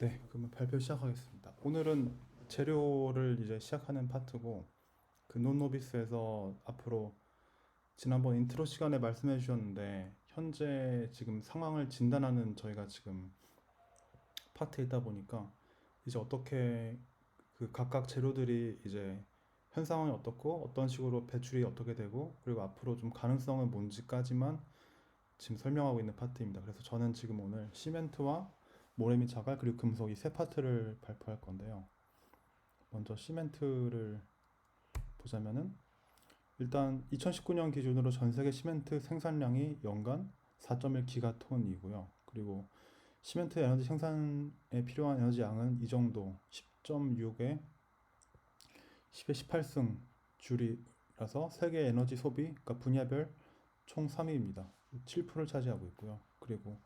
네, 그러면 발표 시작하겠습니다. 오늘은 재료를 이제 시작하는 파트고 그 논노비스에서 앞으로 지난번 인트로 시간에 말씀해 주셨는데 현재 지금 상황을 진단하는 저희가 지금 파트에 있다 보니까 이제 어떻게 그 각각 재료들이 이제 현 상황이 어떻고 어떤 식으로 배출이 어떻게 되고 그리고 앞으로 좀 가능성은 뭔지까지만 지금 설명하고 있는 파트입니다. 그래서 저는 지금 오늘 시멘트와 모래 및 자갈 그리고 금속 이 세 파트를 발표할 건데요. 먼저 시멘트를 보자면은 일단 2019년 기준으로 전 세계 시멘트 생산량이 연간 4.1 기가톤이고요. 그리고 시멘트 에너지 생산에 필요한 에너지 양은 이 정도 10.6에 10의 18승 줄이라서 세계 에너지 소비 그러니까 분야별 총 3위입니다. 7%를 차지하고 있고요. 그리고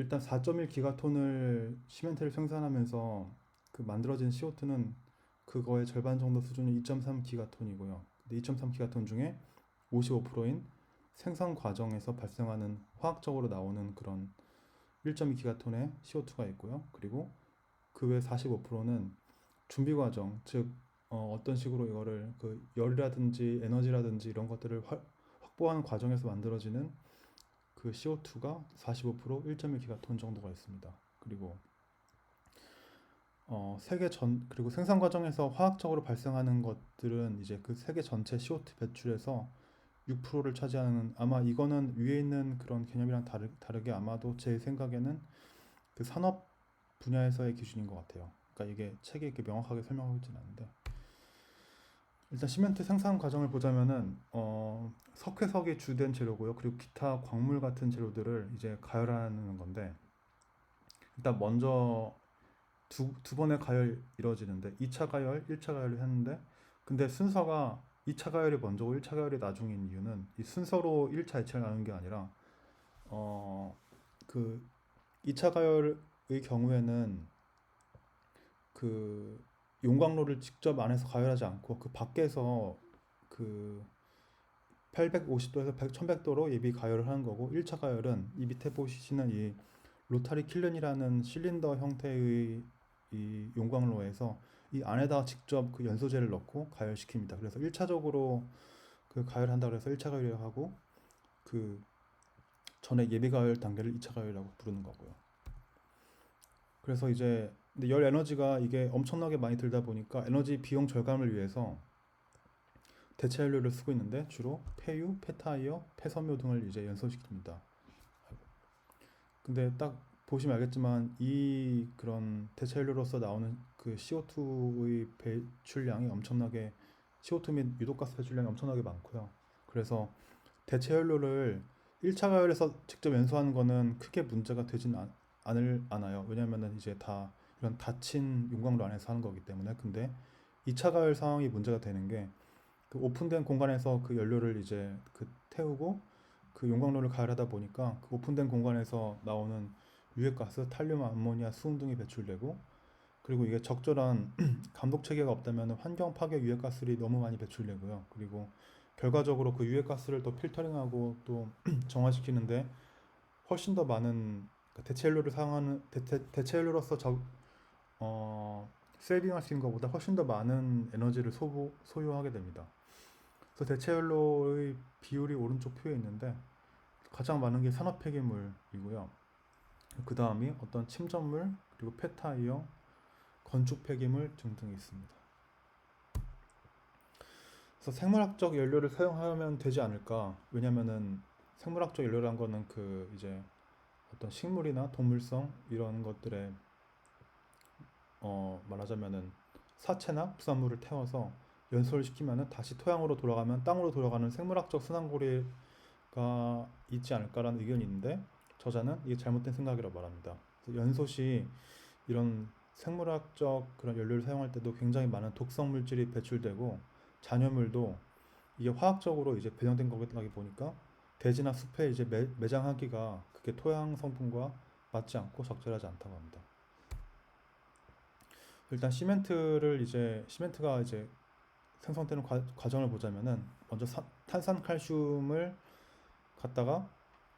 일단 4.1 기가톤을 시멘트를 생산하면서 그 만들어진 CO2는 그거의 절반 정도 수준이 2.3 기가톤이고요. 근데 2.3 기가톤 중에 55%인 생산 과정에서 발생하는 화학적으로 나오는 그런 1.2 기가톤의 CO2가 있고요. 그리고 그 외 45%는 준비 과정, 즉 어, 어떤 식으로 이거를 그 열이라든지 에너지라든지 이런 것들을 확- 확보하는 과정에서 만들어지는 그 CO2가 45% 1.1 기가톤 정도가 있습니다. 그리고 어, 세계 전 그리고 생산 과정에서 화학적으로 발생하는 것들은 이제 그 세계 전체 CO2 배출에서 6%를 차지하는 아마 이거는 위에 있는 그런 개념이랑 다르, 다르게 아마도 제 생각에는 그 산업 분야에서의 기준인 것 같아요. 그러니까 이게 책에 이렇게 명확하게 설명하고 있지는 않은데 일단 시멘트 생산 과정을 보자면은 어, 석회석이 주된 재료고요. 그리고 기타 광물 같은 재료들을 이제 가열하는 건데 일단 먼저 두, 두 번의 가열 이루어지는데 2차 가열, 1차 가열을 했는데 근데 순서가 2차 가열이 먼저고 1차 가열이 나중인 이유는 이 순서로 1차, 2차를 나누는 게 아니라 어, 그 2차 가열의 경우에는 그 용광로를 직접 안에서 가열하지 않고 그 밖에서 그 850도에서 1100도로 예비 가열을 하는 거고 1차 가열은 이 밑에 보시는 이 로타리 킬른이라는 실린더 형태의 이 용광로에서 이 안에다가 직접 그 연소제를 넣고 가열시킵니다. 그래서 1차적으로 그 가열한다 그래서 1차 가열이라고 하고 그 전에 예비 가열 단계를 2차 가열이라고 부르는 거고요. 그래서 이제 근데 열 에너지가 이게 엄청나게 많이 들다 보니까 에너지 비용 절감을 위해서 대체 연료를 쓰고 있는데 주로 폐유, 폐타이어, 폐섬유 등을 이제 연소시킵니다. 근데 딱 보시면 알겠지만 이 그런 대체 연료로서 나오는 그 CO2의 배출량이 엄청나게 CO2 및 유독가스 배출량이 엄청나게 많고요. 그래서 대체 연료를 1차 가열에서 직접 연소하는 거는 크게 문제가 되진 않, 않을 않아요. 왜냐면은 이제 다 이런 닫힌 용광로 안에서 하는 거기 때문에 근데 2차 가열 상황이 문제가 되는 게 그 오픈된 공간에서 그 연료를 이제 그 태우고 그 용광로를 가열하다 보니까 그 오픈된 공간에서 나오는 유해가스, 탈륨, 암모니아, 수은 등이 배출되고 그리고 이게 적절한 감독 체계가 없다면 환경 파괴 유해가스들이 너무 많이 배출되고요. 그리고 결과적으로 그 유해가스를 또 필터링하고 또 정화시키는데 훨씬 더 많은 그러니까 대체 연료를 사용하는 대체 연료로서 적, 어, 있는 것보다 훨씬 더 많은 에너지를 소부, 소요하게 됩니다. 그래서 대체 연료의 비율이 오른쪽 표에 있는데 가장 많은 게 산업 폐기물이고요. 그 다음이 어떤 침전물 그리고 폐타이어, 건축 폐기물 등등이 있습니다. 그래서 생물학적 연료를 사용하면 되지 않을까? 왜냐면은 생물학적 연료란 거는 그 이제 어떤 식물이나 동물성 이런 것들에 어 말하자면은 사체나 부산물을 태워서 연소를 시키면은 다시 토양으로 돌아가면 땅으로 돌아가는 생물학적 순환고리가 있지 않을까라는 의견이 있는데 저자는 이게 잘못된 생각이라고 말합니다. 그래서 연소 시 이런 생물학적 그런 연료를 사용할 때도 굉장히 많은 독성 물질이 배출되고 잔여물도 이게 화학적으로 이제 배정된 거기 보니까 대지나 숲에 이제 매, 매장하기가 그게 토양 성분과 맞지 않고 적절하지 않다고 합니다. 일단 시멘트를 이제 시멘트가 이제 생성되는 과, 과정을 보자면은 먼저 사- 탄산칼슘을 갖다가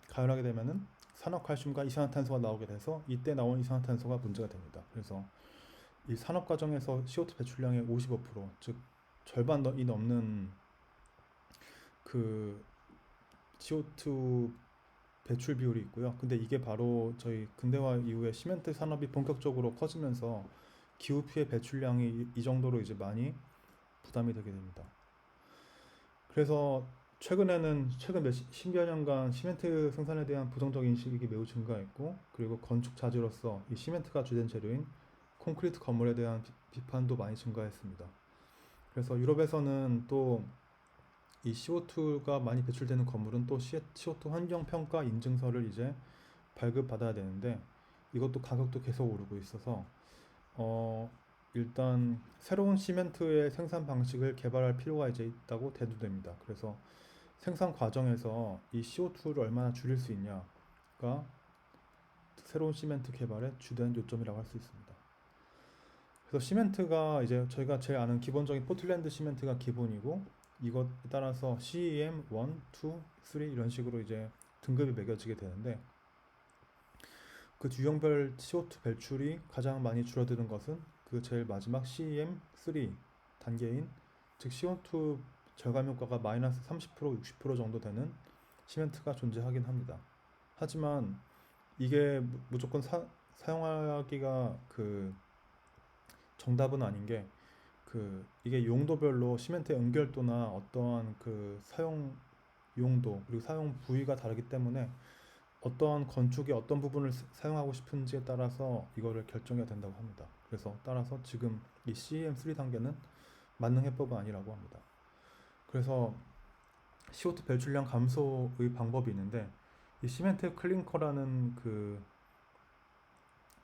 가열하게 되면은 산화칼슘과 이산화탄소가 나오게 돼서 이때 나온 이산화탄소가 문제가 됩니다. 그래서 이 산업 과정에서 CO2 배출량의 55%, 즉 절반 이 넘는 그 CO2 배출 비율이 있고요. 근데 이게 바로 저희 근대화 이후에 시멘트 산업이 본격적으로 커지면서 기후 피해 배출량이 이, 이 정도로 이제 많이 부담이 되게 됩니다. 그래서 최근에는 최근 몇 십여 년간 시멘트 생산에 대한 부정적 인식이 매우 증가했고 그리고 건축 자재로서 이 시멘트가 주된 재료인 콘크리트 건물에 대한 비, 판도 많이 증가했습니다. 그래서 유럽에서는 또 이 CO2가 많이 배출되는 건물은 또 CO2 환경 평가 인증서를 이제 발급받아야 되는데 이것도 가격도 계속 오르고 있어서 어 일단 새로운 시멘트의 생산 방식을 개발할 필요가 이제 있다고 대두됩니다. 그래서 생산 과정에서 이 CO2를 얼마나 줄일 수 있냐가 새로운 시멘트 개발의 주된 요점이라고 할 수 있습니다. 그래서 시멘트가 이제 저희가 제일 아는 기본적인 포틀랜드 시멘트가 기본이고 이것에 따라서 CEM 1, 2, 3 이런 식으로 이제 등급이 매겨지게 되는데 그 유형별 CO2 배출이 가장 많이 줄어드는 것은 그 제일 마지막 CEM 3 단계인 즉 CO2 절감 효과가 마이너스 30% 60% 정도 되는 시멘트가 존재하긴 합니다. 하지만 이게 무- 무조건 사, 사용하기가 그 정답은 아닌 게 그 이게 용도별로 시멘트의 응결도나 어떠한 그 사용 용도 그리고 사용 부위가 다르기 때문에 어떠한 건축의 어떤 부분을 사- 사용하고 싶은지에 따라서 이거를 결정해야 된다고 합니다. 그래서 따라서 지금 이 CEM3 단계는 만능 해법은 아니라고 합니다. 그래서 CO2 배출량 감소의 방법이 있는데 이 시멘트 클링커라는 그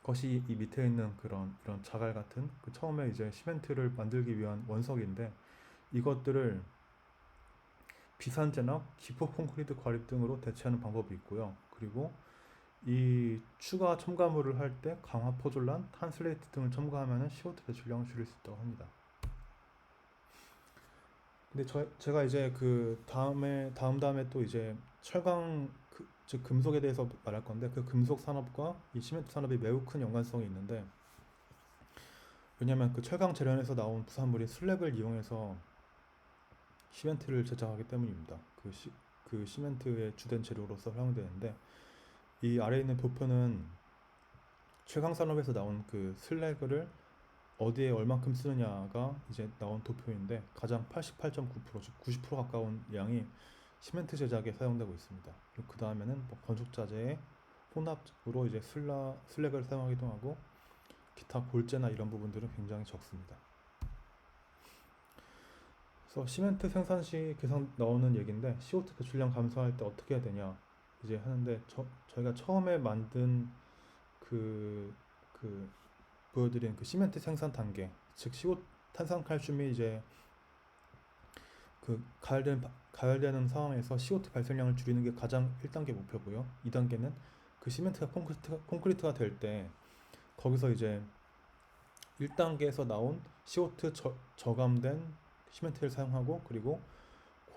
것이 이 밑에 있는 그런 이런 자갈 같은 그 처음에 이제 시멘트를 만들기 위한 원석인데 이것들을 비산재나 기포 콘크리트 과립 등으로 대체하는 방법이 있고요. 그리고 이 추가 첨가물을 할 때 강화 포졸란, 탄슬레이트 등을 첨가하면 CO2 배출량을 줄일 수 있다고 합니다. 근데 저, 제가 이제 그 다음에 다음 다음에 또 이제 철강 그, 즉 금속에 대해서 말할 건데 그 금속 산업과 이 시멘트 산업이 매우 큰 연관성이 있는데 왜냐하면 그 철강 재련에서 나온 부산물이 슬랩을 이용해서 시멘트를 제작하기 때문입니다. 그, 시, 그 시멘트의 주된 재료로서 사용되는데 이 아래에 있는 도표는 철강 산업에서 나온 그 슬래그를 어디에 얼만큼 쓰느냐가 이제 나온 도표인데 가장 88.9%, 즉 90% 가까운 양이 시멘트 제작에 사용되고 있습니다. 그 다음에는 뭐 건축 자재의 혼합으로 이제 슬라 슬랙을 사용하기도 하고 기타 골재나 이런 부분들은 굉장히 적습니다. 그래서 시멘트 생산 시 계속 나오는 얘기인데 CO2 배출량 감소할 때 어떻게 해야 되냐 이제 하는데 저, 저희가 처음에 만든 그, 그 보여드린 그 시멘트 생산 단계 즉 CO 탄산칼슘이 이제 그 가열된 가열되는 상황에서 CO2 발생량을 줄이는 게 가장 1단계 목표고요. 2단계는 그 시멘트가 콘크리트가, 콘크리트가 될 때 거기서 이제 1단계에서 나온 CO2 저, 저감된 시멘트를 사용하고 그리고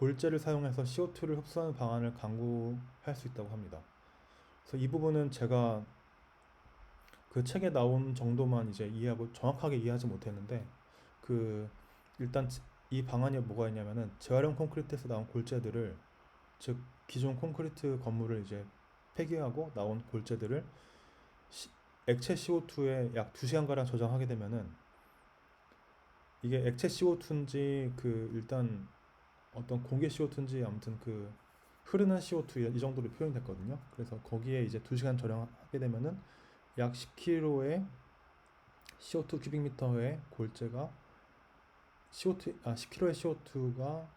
골재를 사용해서 CO2를 흡수하는 방안을 강구할 수 있다고 합니다. 그래서 이 부분은 제가 그 책에 나온 정도만 이제 이해하고 정확하게 이해하지 못했는데 그 일단 이 방안이 뭐가 있냐면은 재활용 콘크리트에서 나온 골재들을 즉 기존 콘크리트 건물을 이제 폐기하고 나온 골재들을 시, 액체 CO2에 약 2시간 가량 저장하게 되면은 이게 액체 CO2인지 그 일단 어떤 공개 CO2인지 아무튼 그 흐르는 CO2 이 정도로 표현이 됐거든요. 그래서 거기에 이제 2시간 저장하게 되면은 약 10kg의 CO2 큐빅미터의 골재가 CO2 아 10kg의 CO2가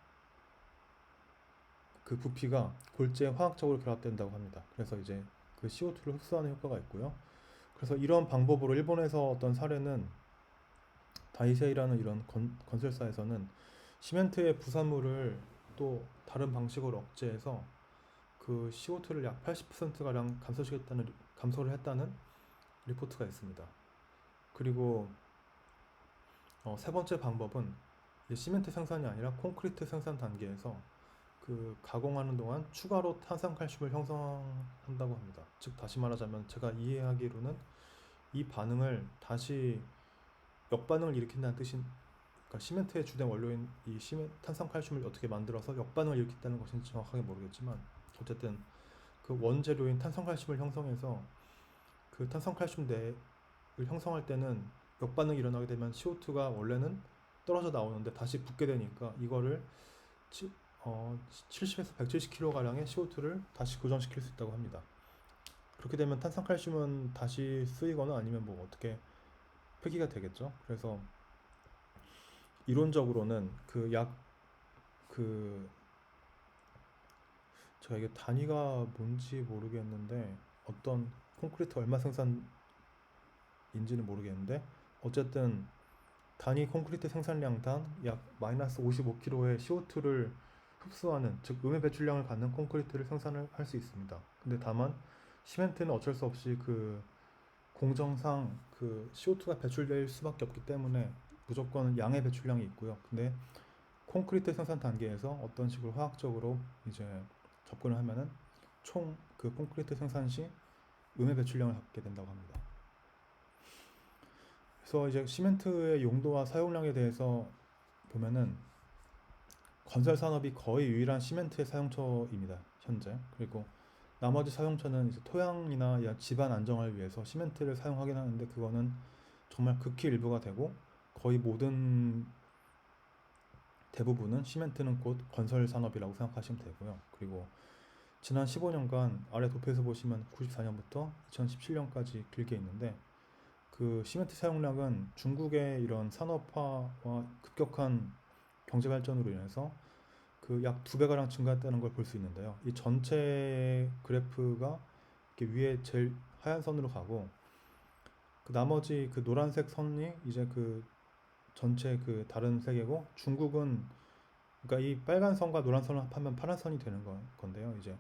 그 부피가 골재에 화학적으로 결합된다고 합니다. 그래서 이제 그 CO2를 흡수하는 효과가 있고요. 그래서 이런 방법으로 일본에서 어떤 사례는 다이세이라는 이런 건, 건설사에서는 시멘트의 부산물을 또 다른 방식으로 억제해서 그 CO2를 약 80%가량 감소시켰다는 감소를 했다는 리포트가 있습니다. 그리고 어, 세 번째 방법은 시멘트 생산이 아니라 콘크리트 생산 단계에서 그 가공하는 동안 추가로 탄산칼슘을 형성한다고 합니다. 즉 다시 말하자면 제가 이해하기로는 이 반응을 다시 역반응을 일으킨다는 뜻인 그러니까 시멘트의 주된 원료인 이 시멘 탄산 칼슘을 어떻게 만들어서 역반응을 일으킨다는 것인지 정확하게 모르겠지만 어쨌든 그 원재료인 탄산 칼슘을 형성해서 그 탄산 칼슘 내를 형성할 때는 역반응이 일어나게 되면 CO2가 원래는 떨어져 나오는데 다시 붙게 되니까 이거를 치, 어, 70에서 170kg 가량의 CO2를 다시 고정시킬 수 있다고 합니다. 그렇게 되면 탄산칼슘은 다시 쓰이거나 아니면 뭐 어떻게 폐기가 되겠죠. 그래서 이론적으로는 그 약 그 제가 이게 단위가 뭔지 모르겠는데 어떤 콘크리트 얼마 생산인지는 모르겠는데 어쨌든 단위 콘크리트 생산량당 약 마이너스 55kg의 CO2를 흡수하는 즉 음의 배출량을 갖는 콘크리트를 생산을 할 수 있습니다. 근데 다만 시멘트는 어쩔 수 없이 그 공정상 그 CO2가 배출될 수밖에 없기 때문에 무조건 양의 배출량이 있고요. 근데 콘크리트 생산 단계에서 어떤 식으로 화학적으로 이제 접근을 하면은 총 그 콘크리트 생산 시 음의 배출량을 갖게 된다고 합니다. 그래서 이제 시멘트의 용도와 사용량에 대해서 보면은 건설 산업이 거의 유일한 시멘트의 사용처입니다. 현재. 그리고 나머지 사용처는 이제 토양이나 야- 집안 안정을 위해서 시멘트를 사용하긴 하는데 그거는 정말 극히 일부가 되고 거의 모든 대부분은 시멘트는 곧 건설 산업이라고 생각하시면 되고요. 그리고 지난 15년간 아래 도표에서 보시면 94년부터 2017년까지 길게 있는데 그 시멘트 사용량은 중국의 이런 산업화와 급격한 경제 발전으로 인해서 그 약 두 배가량 증가했다는 걸 볼 수 있는데요. 이 전체 그래프가 이렇게 위에 제일 하얀 선으로 가고 그 나머지 그 노란색 선이 이제 그 전체 그 다른 색이고 중국은 그러니까 이 빨간 선과 노란 선을 합하면 파란 선이 되는 거- 건데요. 이제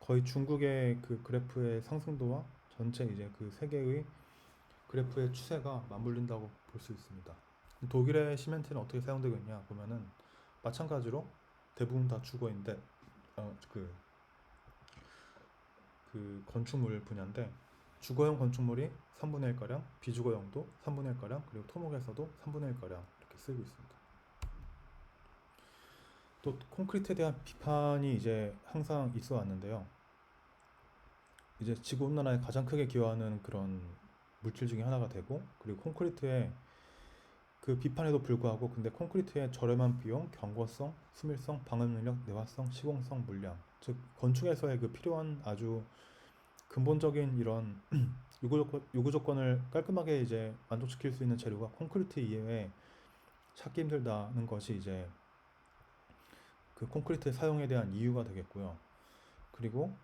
거의 중국의 그 그래프의 상승도와 전체 이제 그 세계의 그래프의 추세가 맞물린다고 볼 수 있습니다. 독일의 시멘트는 어떻게 사용되고 있냐 보면은 마찬가지로 대부분 다 주거인데 어그 그 건축물 분야인데 주거용 건축물이 3분의 1 가량, 비주거용도 3분의 1 가량, 그리고 토목에서도 3분의 1 가량 이렇게 쓰이고 있습니다. 또 콘크리트에 대한 비판이 이제 항상 있어 왔는데요. 이제 지구 온난화에 가장 크게 기여하는 그런 물질 중에 하나가 되고 그리고 콘크리트의 그 비판에도 불구하고 근데 콘크리트의 저렴한 비용, 경고성, 수밀성, 방음 능력, 내화성, 시공성, 물량 즉 건축에서의 그 필요한 아주 근본적인 이런 요구 조건, 요구 조건을 깔끔하게 이제 만족시킬 수 있는 재료가 콘크리트 이외에 찾기 힘들다는 것이 이제 그 콘크리트 사용에 대한 이유가 되겠고요. 그리고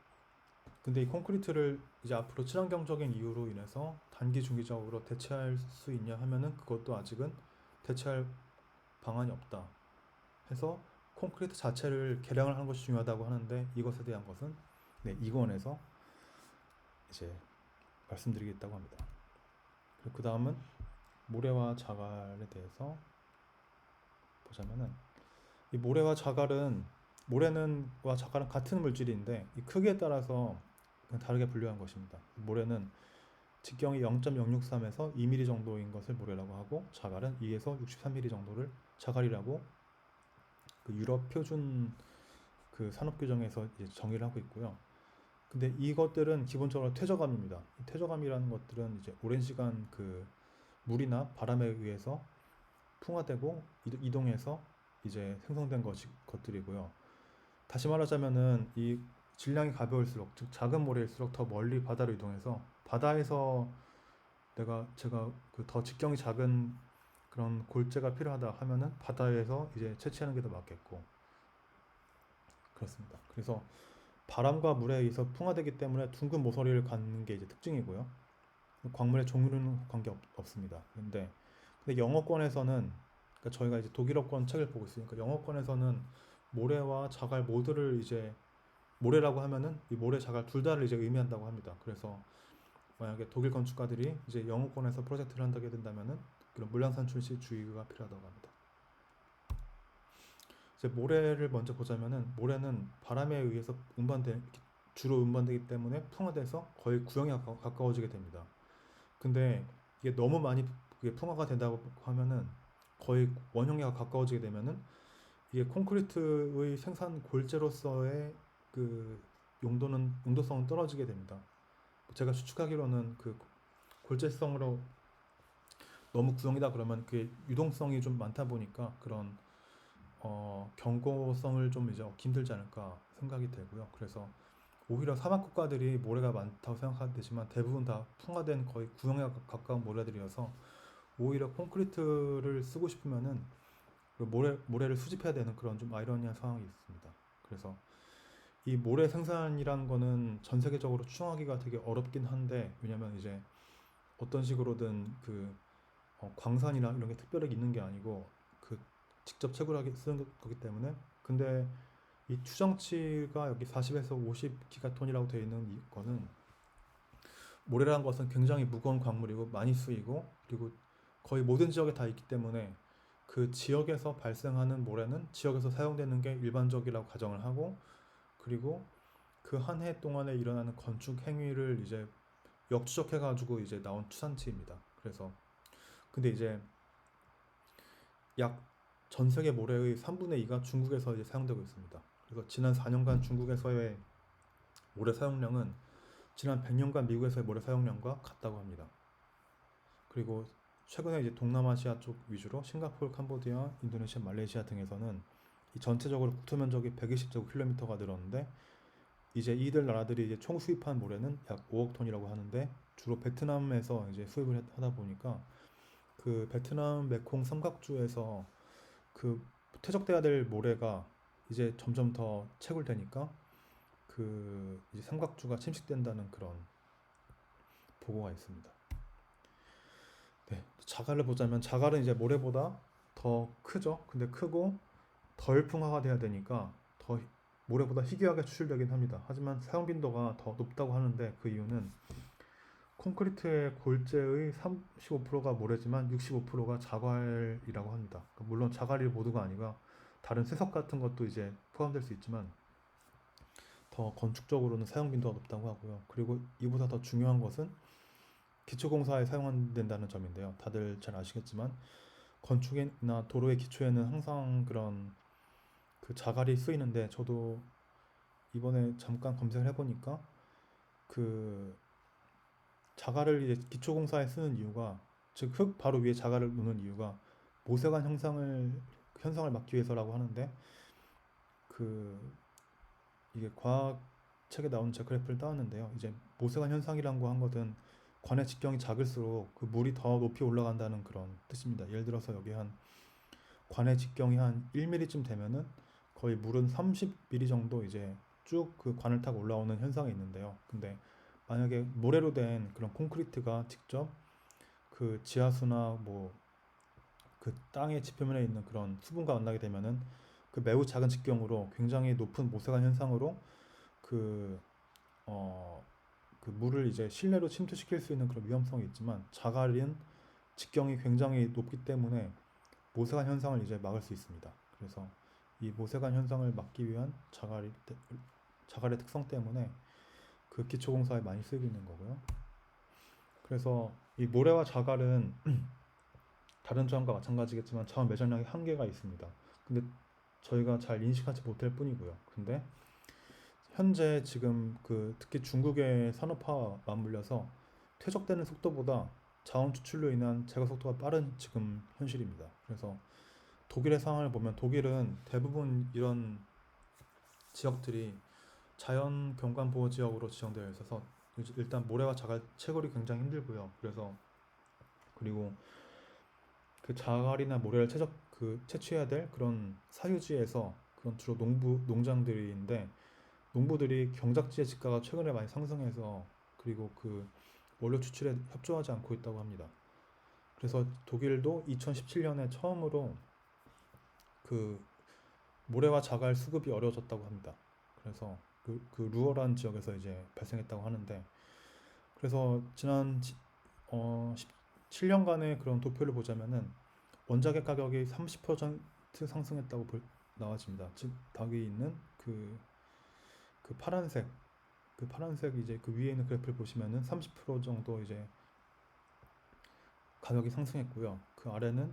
근데 이 콘크리트를 이제 앞으로 친환경적인 이유로 인해서 단기 중기적으로 대체할 수 있냐 하면은 그것도 아직은 대체할 방안이 없다. 해서 콘크리트 자체를 개량을 하는 것이 중요하다고 하는데 이것에 대한 것은 네, 이권에서 이제 말씀드리겠다고 합니다. 그리고 그 다음은 모래와 자갈에 대해서 보자면은 이 모래와 자갈은 모래는 와 자갈은 같은 물질인데 이 크기에 따라서 다르게 분류한 것입니다. 모래는 직경이 0.063에서 2mm 정도인 것을 모래라고 하고 자갈은 2에서 63mm 정도를 자갈이라고 그 유럽 표준 그 산업 규정에서 이제 정의를 하고 있고요. 근데 이것들은 기본적으로 퇴적암입니다. 이 퇴적암이라는 것들은 이제 오랜 시간 그 물이나 바람에 의해서 풍화되고 이동- 이동해서 이제 생성된 것이 것들이고요. 다시 말하자면은 이 질량이 가벼울수록 즉 작은 모래일수록 더 멀리 바다로 이동해서 바다에서 내가 제가 그 더 직경이 작은 그런 골재가 필요하다 하면은 바다에서 이제 채취하는 게 더 맞겠고 그렇습니다. 그래서 바람과 물에 의해서 풍화되기 때문에 둥근 모서리를 갖는 게 이제 특징이고요. 광물의 종류는 관계 없, 없습니다. 근데 근데 영어권에서는 그러니까 저희가 이제 독일어권 책을 보고 있으니까 영어권에서는 모래와 자갈 모두를 이제 모래라고 하면은 이 모래 자갈 둘 다를 이제 의미한다고 합니다. 그래서 만약에 독일 건축가들이 이제 영어권에서 프로젝트를 한다게 된다면은 그런 물량 산 출 시 주의가 필요하다고 합니다. 이제 모래를 먼저 보자면은 모래는 바람에 의해서 운반돼 주로 운반되기 때문에 풍화돼서 거의 구형에 가까- 가까워지게 됩니다. 근데 이게 너무 많이 풍화가 된다고 하면은 거의 원형에 가까워지게 되면은 이게 콘크리트의 생산 골재로서의 그 용도는 용도성은 떨어지게 됩니다. 제가 추측하기로는 그 골재성으로 너무 구형이다 그러면 그게 유동성이 좀 많다 보니까 그런 어, 경고성을 좀 이제 얻기 힘들지 않을까 생각이 되고요. 그래서 오히려 사막 국가들이 모래가 많다고 생각하지만 대부분 다 풍화된 거의 구형에 가- 가까운 모래들이어서 오히려 콘크리트를 쓰고 싶으면은 그 모래 모래를 수집해야 되는 그런 좀 아이러니한 상황이 있습니다. 그래서 이 모래 생산이란 거는 전 세계적으로 추정하기가 되게 어렵긴 한데 왜냐면 이제 어떤 식으로든 그 어, 광산이나 이런 게 특별하게 있는 게 아니고 그 직접 채굴 하기 쓰는 거기 때문에 근데 이 추정치가 여기 40에서 50 기가톤이라고 되어 있는 이거는 모래라는 것은 굉장히 무거운 광물이고 많이 쓰이고 그리고 거의 모든 지역에 다 있기 때문에 그 지역에서 발생하는 모래는 지역에서 사용되는 게 일반적이라고 가정을 하고 그리고 그 한 해 동안에 일어나는 건축 행위를 이제 역추적해 가지고 이제 나온 추산치입니다. 그래서 근데 이제 약 전 세계 모래의 3분의 2가 중국에서 이제 사용되고 있습니다. 그래서 지난 4년간 중국에서의 모래 사용량은 지난 100년간 미국에서의 모래 사용량과 같다고 합니다. 그리고 최근에 이제 동남아시아 쪽 위주로 싱가포르, 캄보디아, 인도네시아, 말레이시아 등에서는 이 전체적으로 국토 면적이 120제곱킬로미터가 늘었는데 이제 이들 나라들이 이제 총 수입한 모래는 약 5억 톤이라고 하는데 주로 베트남에서 이제 수입을 했- 하다 보니까 그 베트남 메콩 삼각주에서 그 퇴적돼야 될 모래가 이제 점점 더 채굴되니까 그 이제 삼각주가 침식된다는 그런 보고가 있습니다. 네, 자갈을 보자면 자갈은 이제 모래보다 더 크죠. 근데 크고 덜 풍화가 돼야 되니까 더 희- 모래보다 희귀하게 추출되긴 합니다. 하지만 사용 빈도가 더 높다고 하는데 그 이유는 콘크리트의 골재의 35%가 모래지만 65%가 자갈이라고 합니다. 그러니까 물론 자갈이 모두가 아니라 다른 쇠석 같은 것도 이제 포함될 수 있지만 더 건축적으로는 사용 빈도가 높다고 하고요. 그리고 이보다 더 중요한 것은 기초공사에 사용된다는 점인데요. 다들 잘 아시겠지만 건축이나 도로의 기초에는 항상 그런 그 자갈이 쓰이는데 저도 이번에 잠깐 검색을 해보니까 그 자갈을 이제 기초공사에 쓰는 이유가 즉 흙 바로 위에 자갈을 놓는 이유가 모세관 형상을 현상을 막기 위해서라고 하는데 그 이게 과학 책에 나온 제 그래프를 따왔는데요. 이제 모세관 현상이라고 한 것은 관의 직경이 작을수록 그 물이 더 높이 올라간다는 그런 뜻입니다. 예를 들어서 여기 한 관의 직경이 한 1mm쯤 되면은 거의 물은 30mm 정도 이제 쭉 그 관을 타고 올라오는 현상이 있는데요. 근데 만약에 모래로 된 그런 콘크리트가 직접 그 지하수나 뭐 그 땅의 지표면에 있는 그런 수분과 만나게 되면은 그 매우 작은 직경으로 굉장히 높은 모세관 현상으로 그 어, 그 물을 이제 실내로 침투시킬 수 있는 그런 위험성이 있지만 자갈은 직경이 굉장히 높기 때문에 모세관 현상을 이제 막을 수 있습니다. 그래서 이 모세관 현상을 막기 위한 자갈이 자갈의 특성 때문에 그 기초공사에 많이 쓰이고 있는 거고요. 그래서 이 모래와 자갈은 다른 자원과 마찬가지겠지만 자원 매장량의 한계가 있습니다. 근데 저희가 잘 인식하지 못할 뿐이고요. 근데 현재 지금 그 특히 중국의 산업화와 맞물려서 퇴적되는 속도보다 자원 추출로 인한 제거 속도가 빠른 지금 현실입니다. 그래서 독일의 상황을 보면 독일은 대부분 이런 지역들이 자연 경관 보호 지역으로 지정되어 있어서 일단 모래와 자갈 채굴이 굉장히 힘들고요. 그래서 그리고 그 자갈이나 모래를 채적 그 채취해야 될 그런 사유지에서 그건 주로 농부 농장들인데 농부들이 경작지의 지가가 최근에 많이 상승해서 그리고 그 원료 추출에 협조하지 않고 있다고 합니다. 그래서 독일도 2017년에 처음으로 그 모래와 자갈 수급이 어려워졌다고 합니다. 그래서 그, 그 루어란 지역에서 이제 발생했다고 하는데 그래서 지난 지- 어 17년간의 그런 도표를 보자면은 원자재 가격이 30% 상승했다고 볼, 나와집니다. 즉 닭이 있는 그, 그 파란색 그 파란색 이제 그 위에 있는 그래프를 보시면은 30% 정도 이제 가격이 상승했고요. 그 아래는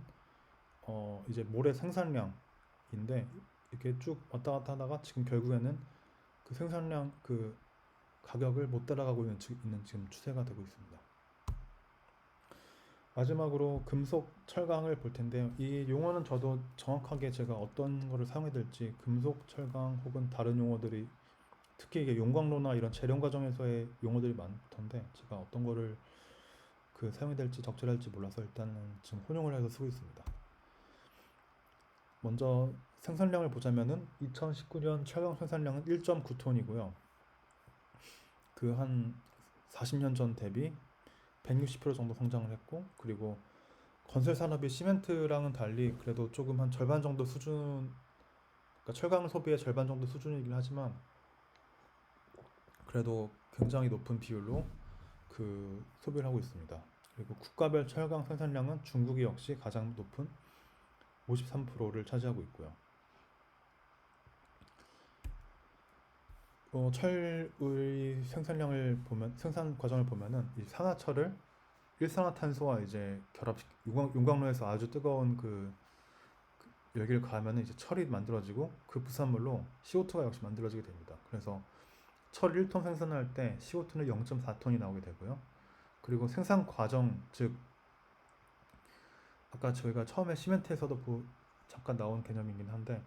어 이제 모래 생산량인데 이렇게 쭉 왔다 갔다 하다가 지금 결국에는 그 생산량 그 가격을 못 따라가고 있는, 지- 있는 지금 추세가 되고 있습니다. 마지막으로 금속 철강을 볼 텐데요. 이 용어는 저도 정확하게 제가 어떤 거를 사용해야 될지 금속 철강 혹은 다른 용어들이 특히 이게 용광로나 이런 재련 과정에서의 용어들이 많던데 제가 어떤 거를 그 사용해야 될지 적절할지 몰라서 일단은 지금 혼용을 해서 쓰고 있습니다. 먼저 생산량을 보자면은 2019년 철강 생산량은 1.9톤이고요. 그 한 40년 전 대비 160% 정도 성장을 했고 그리고 건설 산업이 시멘트랑은 달리 그래도 조금 한 절반 정도 수준 그러니까 철강 소비의 절반 정도 수준이긴 하지만 그래도 굉장히 높은 비율로 그 소비를 하고 있습니다. 그리고 국가별 철강 생산량은 중국이 역시 가장 높은 53%를 차지하고 있고요. 어, 철의 생산량을 보면 생산 과정을 보면은 이 산화철을 일산화탄소와 이제 결합 용광, 용광로에서 아주 뜨거운 그, 그 열기를 가하면은 이제 철이 만들어지고 그 부산물로 CO2가 역시 만들어지게 됩니다. 그래서 철 1톤 생산할 때 CO2는 0.4톤이 나오게 되고요. 그리고 생산 과정 즉 아까 저희가 처음에 시멘트에서도 보, 잠깐 나온 개념이긴 한데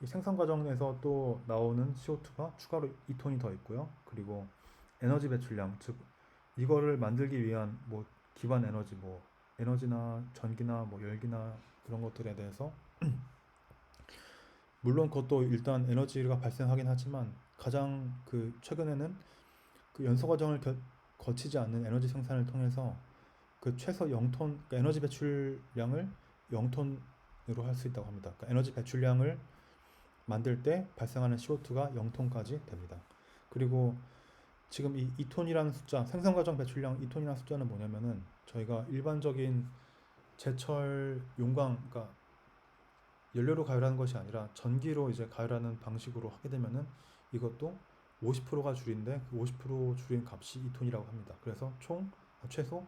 이 생산 과정에서 또 나오는 CO2가 추가로 2톤이 더 있고요. 그리고 에너지 배출량 즉 이거를 만들기 위한 뭐 기반 에너지 뭐 에너지나 전기나 뭐 열기나 그런 것들에 대해서 물론 그것도 일단 에너지가 발생하긴 하지만 가장 그 최근에는 그 연소 과정을 겨- 거치지 않는 에너지 생산을 통해서 그 최소 0톤 그러니까 에너지 배출량을 0톤으로 할 수 있다고 합니다. 그러니까 에너지 배출량을 만들 때 발생하는 CO2가 0톤까지 됩니다. 그리고 지금 이 2톤이라는 숫자, 생산 과정 배출량 2톤이라는 숫자는 뭐냐면은 저희가 일반적인 제철 용광, 그러니까 연료로 가열하는 것이 아니라 전기로 이제 가열하는 방식으로 하게 되면은 이것도 50%가 줄인데 그 50% 줄인 값이 2톤이라고 합니다. 그래서 총 어, 최소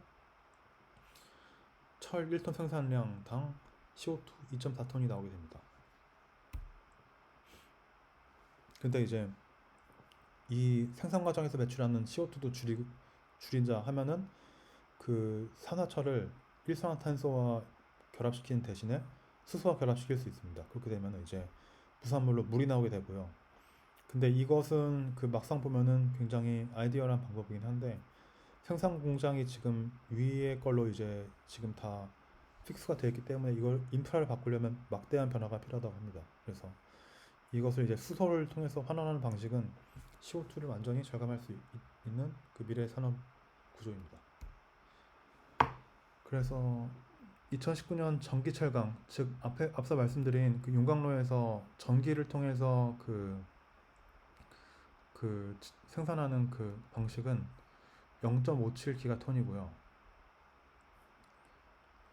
철 1톤 생산량당 CO2 2.4톤이 나오게 됩니다. 근데 이제 이 생산 과정에서 배출하는 CO2도 줄이 줄이자 하면은 그 산화철을 일산화탄소와 결합시키는 대신에 수소와 결합시킬 수 있습니다. 그렇게 되면 이제 부산물로 물이 나오게 되고요. 근데 이것은 그 막상 보면은 굉장히 아이디어란 방법이긴 한데 생산 공장이 지금 위에 걸로 이제 지금 다 픽스가 되어 있기 때문에 이걸 인프라를 바꾸려면 막대한 변화가 필요하다고 합니다. 그래서 이것을 이제 수소를 통해서 환원하는 방식은 CO2를 완전히 절감할 수 있, 있는 그 미래 산업 구조입니다. 그래서 2019년 전기 철강 즉 앞에 앞서 말씀드린 그 용광로에서 전기를 통해서 그, 그 생산하는 그 방식은 0.57 기가톤이고요.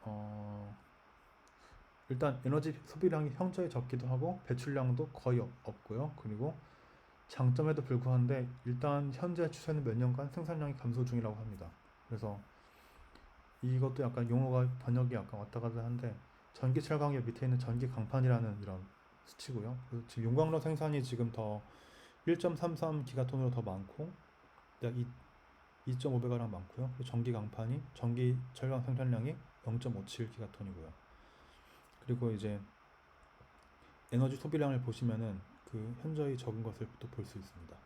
어, 일단 에너지 소비량이 현저히 적기도 하고 배출량도 거의 없, 없고요. 그리고 장점에도 불구한데 일단 현재 추세는 몇 년간 생산량이 감소 중이라고 합니다. 그래서 이것도 약간 용어가 번역이 약간 왔다 갔다 한데 전기 철강의 밑에 있는 전기 강판이라는 이런 수치고요. 지금 용광로 생산이 지금 더 1.33 기가톤으로 더 많고 약 2.5배가량 많고요. 전기 강판이 전기 철강 생산량이 0.57 기가톤이고요. 그리고 이제 에너지 소비량을 보시면은 그 현저히 적은 것을 또 볼 수 있습니다.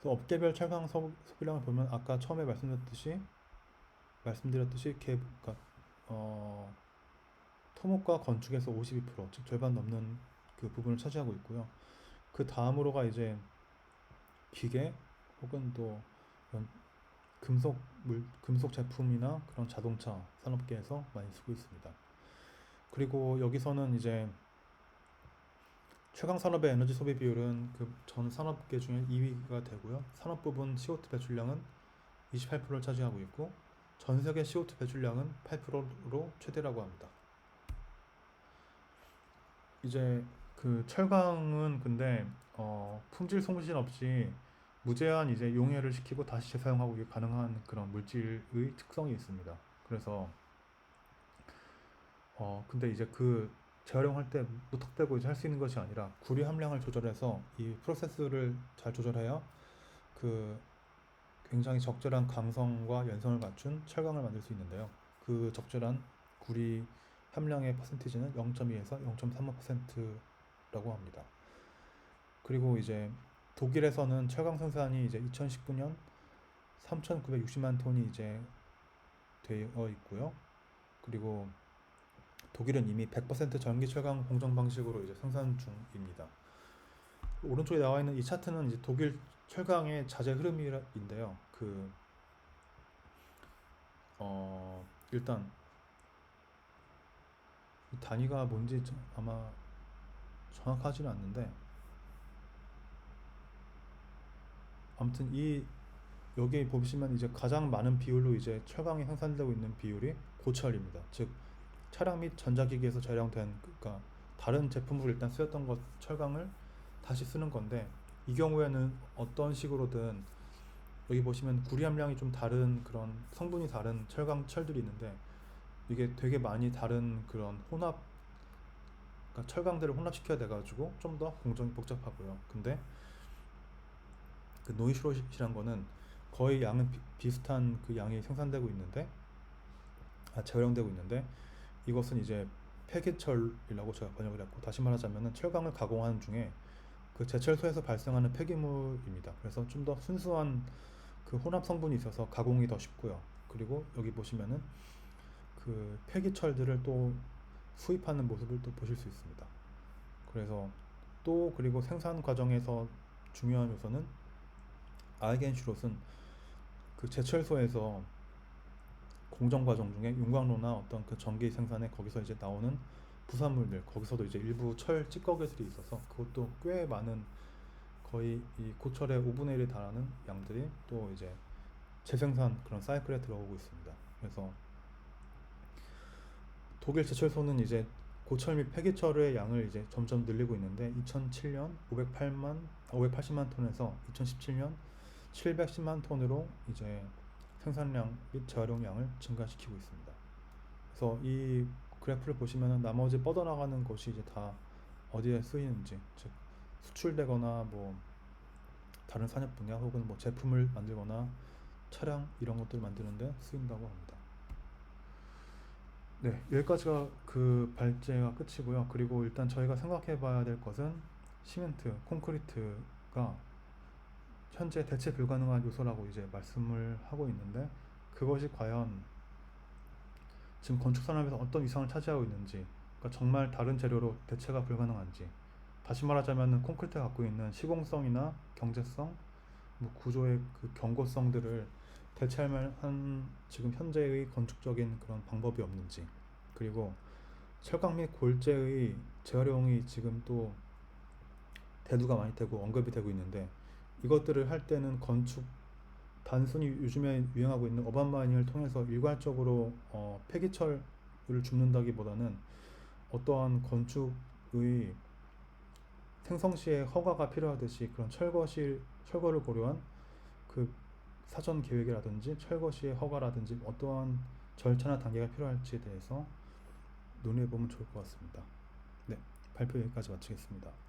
그래서 업계별 철강 소- 소비량을 보면 아까 처음에 말씀드렸듯이 말씀드렸듯이 개, 그러니까 어, 토목과 건축에서 52%즉 절반 넘는 그 부분을 차지하고 있고요. 그 다음으로가 이제 기계 혹은 또 금속 물 금속 제품이나 그런 자동차 산업계에서 많이 쓰고 있습니다. 그리고 여기서는 이제 최강 산업의 에너지 소비 비율은 그 전 산업계 중에 2위가 되고요. 산업 부분 CO2 배출량은 28%를 차지하고 있고 전 세계 CO2 배출량은 8%로 최대라고 합니다. 이제 그 철강은 근데 어, 품질 송신 없이 무제한 이제 용해를 시키고 다시 재사용하고 이게 가능한 그런 물질의 특성이 있습니다. 그래서 어 근데 이제 그 재활용할 때 무턱대고 이제 할 수 있는 것이 아니라 구리 함량을 조절해서 이 프로세스를 잘 조절해야 그 굉장히 적절한 강성과 연성을 갖춘 철강을 만들 수 있는데요. 그 적절한 구리 함량의 퍼센티지는 0.2에서 0.35%라고 합니다. 그리고 이제 독일에서는 철강 생산이 이제 2019년 3,960만 톤이 이제 되어 있고요. 그리고 독일은 이미 100% 전기 철강 공정 방식으로 이제 생산 중입니다. 오른쪽에 나와 있는 이 차트는 이제 독일 철강의 자재 흐름인데요. 그 어, 일단 이 단위가 뭔지 좀 아마 정확하지는 않는데 아무튼 이 여기 보시면 이제 가장 많은 비율로 이제 철강이 생산되고 있는 비율이 고철입니다. 즉 차량 및 전자기기에서 촬영된 그러니까 다른 제품으로 일단 쓰였던 것 철강을 다시 쓰는 건데 이 경우에는 어떤 식으로든 여기 보시면 구리 함량이 좀 다른 그런 성분이 다른 철강 철들이 있는데 이게 되게 많이 다른 그런 혼합 그러니까 철강들을 혼합시켜야 돼 가지고 좀 더 공정이 복잡하고요. 근데 그 노이슈롯이란 거는 거의 양은 비, 비슷한 그 양이 생산되고 있는데 아 재활용되고 있는데 이것은 이제 폐기철이라고 제가 번역을 했고 다시 말하자면은 철강을 가공하는 중에 그 제철소에서 발생하는 폐기물입니다. 그래서 좀 더 순수한 그 혼합 성분이 있어서 가공이 더 쉽고요. 그리고 여기 보시면은 그 폐기철들을 또 수입하는 모습을 또 보실 수 있습니다. 그래서 또 그리고 생산 과정에서 중요한 요소는 아이겐슈롯은 그 제철소에서 공정 과정 중에 윤광로나 어떤 그 전기 생산에 거기서 이제 나오는 부산물들 거기서도 이제 일부 철 찌꺼기들이 있어서 그것도 꽤 많은 거의 이 고철의 5분의 1에 달하는 양들이 또 이제 재생산 그런 사이클에 들어오고 있습니다. 그래서 독일 제철소는 이제 고철 및 폐기철의 양을 이제 점점 늘리고 있는데 2007년 508만 580만 톤에서 2017년 710만 톤으로 이제 생산량 및 재활용량을 증가시키고 있습니다. 그래서 이 그래프를 보시면은 나머지 뻗어나가는 것이 이제 다 어디에 쓰이는지 즉 수출되거나 뭐 다른 산업 분야 혹은 뭐 제품을 만들거나 차량 이런 것들 만드는데 쓰인다고 합니다. 네, 여기까지가 그 발제가 끝이고요. 그리고 일단 저희가 생각해 봐야 될 것은 시멘트, 콘크리트가 현재 대체 불가능한 요소라고 이제 말씀을 하고 있는데 그것이 과연 지금 건축 산업에서 어떤 위상을 차지하고 있는지 그러니까 정말 다른 재료로 대체가 불가능한지 다시 말하자면 콘크리트가 갖고 있는 시공성이나 경제성 뭐 구조의 그 견고성들을 대체할 만한 지금 현재의 건축적인 그런 방법이 없는지 그리고 철강 및 골재의 재활용이 지금 또 대두가 많이 되고 언급이 되고 있는데 이것들을 할 때는 건축 단순히 요즘에 유행하고 있는 어반 마이닝을 통해서 일괄적으로 어, 폐기철을 줍는다기보다는 어떠한 건축의 생성시에 허가가 필요하듯이 그런 철거시 철거를 고려한 그 사전 계획이라든지 철거시의 허가라든지 어떠한 절차나 단계가 필요할지에 대해서 논의해 보면 좋을 것 같습니다. 네, 발표 여기까지 마치겠습니다.